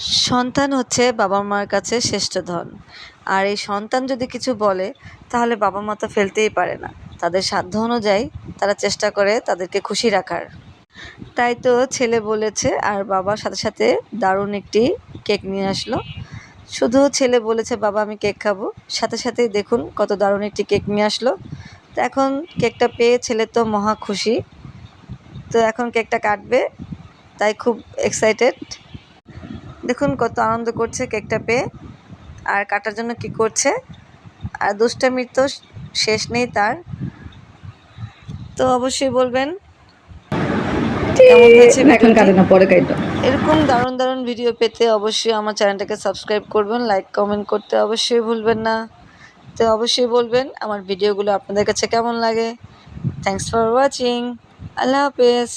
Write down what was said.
সন্তান হচ্ছে বাবা মার কাছে শ্রেষ্ঠ ধন। আর এই সন্তান যদি কিছু বলে, তাহলে বাবা মা তো ফেলতেই পারে না। তাদের সাধ্য অনুযায়ী তারা চেষ্টা করে তাদেরকে খুশি রাখার। তাই তো ছেলে বলেছে, আর বাবার সাথে সাথে দারুণ একটি কেক নিয়ে আসলো। শুধু ছেলে বলেছে, বাবা, আমি কেক খাব। সাথে সাথেই দেখুন কত দারুণ একটি কেক নিয়ে আসলো। তো এখন কেকটা পেয়ে ছেলে তো মহা খুশি। তো এখন কেকটা কাটবে, তাই খুব এক্সাইটেড দেখুন কত আনন্দ করছে কেকটা পেয়ে। আর কাটার জন্য কি করছে? আর দুষ্টামির তো শেষ নেই তার। তো অবশ্যই বলবেন কেমন হয়েছে? পরে এরকম দারুণ দারুণ ভিডিও পেতে অবশ্যই আমার চ্যানেলটাকে সাবস্ক্রাইব করবেন লাইক কমেন্ট করতে অবশ্যই ভুলবেন না। তো অবশ্যই বলবেন আমার ভিডিওগুলো আপনাদের কাছে কেমন লাগে। থ্যাংকস ফর ওয়াচিং আল্লাহ হাফেজ।